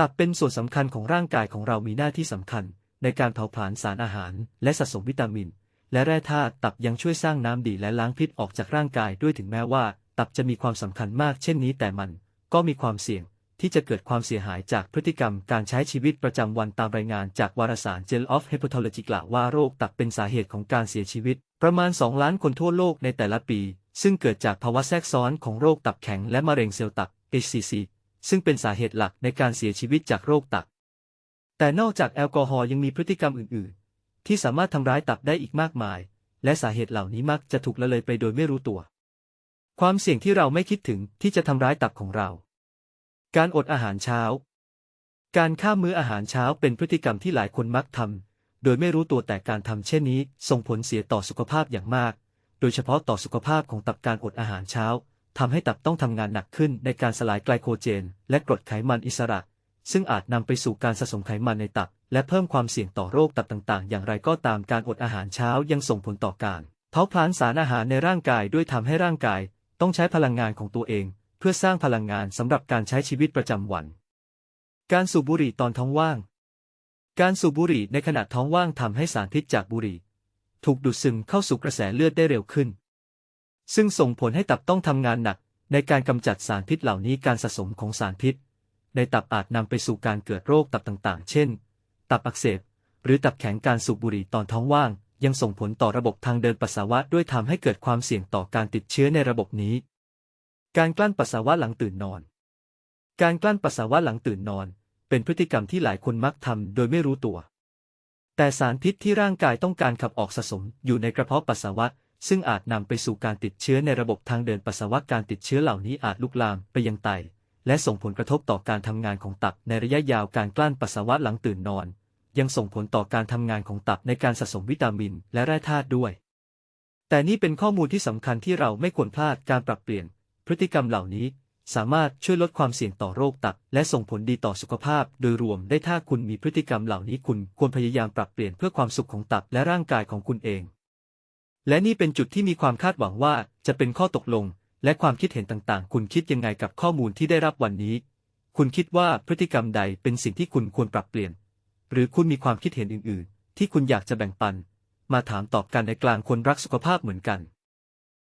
ตับเป็นส่วนสำคัญของร่างกายของเรามีหน้าที่สำคัญ ในการเผาผลาญสารอาหาร และสะสมวิตามิน และแร่ธาตุตับยังช่วยสร้างน้ำดีและล้างพิษออกจากร่างกายด้วยถึงแม้ว่า ตับจะมีความสำคัญมากเช่นนี้แต่มัน ก็มีความเสี่ยง ที่จะเกิดความเสียหายจากพฤติกรรมการใช้ชีวิตประจำวันตามรายงานจากวารสาร Journal of Hepatology กล่าวว่าโรคตับเป็นสาเหตุของการเสียชีวิต ประมาณ 2 ล้านคนทั่วโลกในแต่ละปี ซึ่งเกิดจากภาวะแทรกซ้อนของโรคตับแข็งและมะเร็งเซลล์ตับ HCC ซึ่งเป็นสาเหตุหลักในการเสียชีวิตจากโรคตับ แต่นอกจากแอลกอฮอล์ยังมีพฤติกรรมอื่น ๆ ที่สามารถทำร้ายตับได้อีกมากมาย และสาเหตุเหล่านี้มักจะถูกละเลยไปโดยไม่รู้ตัว ความเสี่ยงที่เราไม่คิดถึงที่จะทำร้ายตับของเรา การอดอาหารเช้า การข้ามมื้ออาหารเช้าเป็นพฤติกรรมที่หลายคนมักทำโดยไม่รู้ตัวแต่การทำเช่นนี้ ส่งผลเสียต่อสุขภาพอย่างมาก โดยเฉพาะต่อสุขภาพของตับการอดอาหารเช้า ทำให้ตับต้องทำงานหนักขึ้นในการสลายไกลโคเจน และกรดไขมันอิสระ ซึ่งอาจนำไปสู่การสะสมไขมันในตับ และเพิ่มความเสี่ยงต่อโรคตับต่างๆ อย่างไรก็ตามการอดอาหารเช้ายังส่งผลต่อการเผาผลาญสารอาหารในร่างกายด้วยทำให้ร่างกาย ต้องใช้พลังงานของตัวเอง เพื่อสร้างพลังงานสำหรับการใช้ชีวิตประจำวัน การสูบบุหรี่ตอนท้องว่าง การสูบบุหรี่ในขณะท้องว่างทำให้สารพิษจากบุหรี่ ถูกดูดซึมเข้าสู่กระแสเลือดได้เร็วขึ้น ซึ่งส่งผลให้ตับต้องทำงานหนัก ในการกำจัดสารพิษเหล่านี้การสะสมของสารพิษ ในตับอาจนำไปสู่การเกิดโรคตับต่างๆ เช่น ตับอักเสบ หรือตับแข็งการสูบบุหรี่ตอนท้องว่าง ยังส่งผลต่อระบบทางเดินปัสสาวะด้วยทำให้เกิดความเสี่ยงต่อการติดเชื้อในระบบนี้ การกลั้นปัสสาวะหลังตื่นนอน การกลั้นปัสสาวะหลังตื่นนอน เป็นพฤติกรรมที่หลายคนมักทำโดยไม่รู้ตัวแต่สารพิษที่ร่างกายต้องการขับออกสะสมอยู่ในกระเพาะปัสสาวะ ซึ่งอาจนำไปสู่การติดเชื้อในระบบทางเดินปัสสาวะการติดเชื้อเหล่านี้อาจลุกลามไปยังไต และส่งผลกระทบต่อการทำงานของตับในระยะยาวการกลั้นปัสสาวะหลังตื่นนอน ยังส่งผลต่อการทำงานของตับในการสะสมวิตามินและแร่ธาตุด้วย แต่นี่เป็นข้อมูลที่สำคัญที่เราไม่ควรพลาดการปรับเปลี่ยน พฤติกรรมเหล่านี้ สามารถช่วยลดความเสี่ยงต่อโรคตับ และส่งผลดีต่อสุขภาพ โดยรวมได้ถ้าคุณมีพฤติกรรมเหล่านี้คุณควรพยายามปรับเปลี่ยนเพื่อความสุขของตับและร่างกายของคุณเอง และนี่เป็นจุดที่มีความคาดหวังว่าจะเป็นข้อตกลง และความคิดเห็นต่างๆ คุณคิดยังไงกับข้อมูลที่ได้รับวันนี้ คุณคิดว่าพฤติกรรมใดเป็นสิ่งที่คุณควรปรับเปลี่ยน หรือคุณมีความคิดเห็นอื่น ๆ ที่คุณอยากจะแบ่งปัน มาถามตอบกันในกลางคนรักสุขภาพเหมือนกัน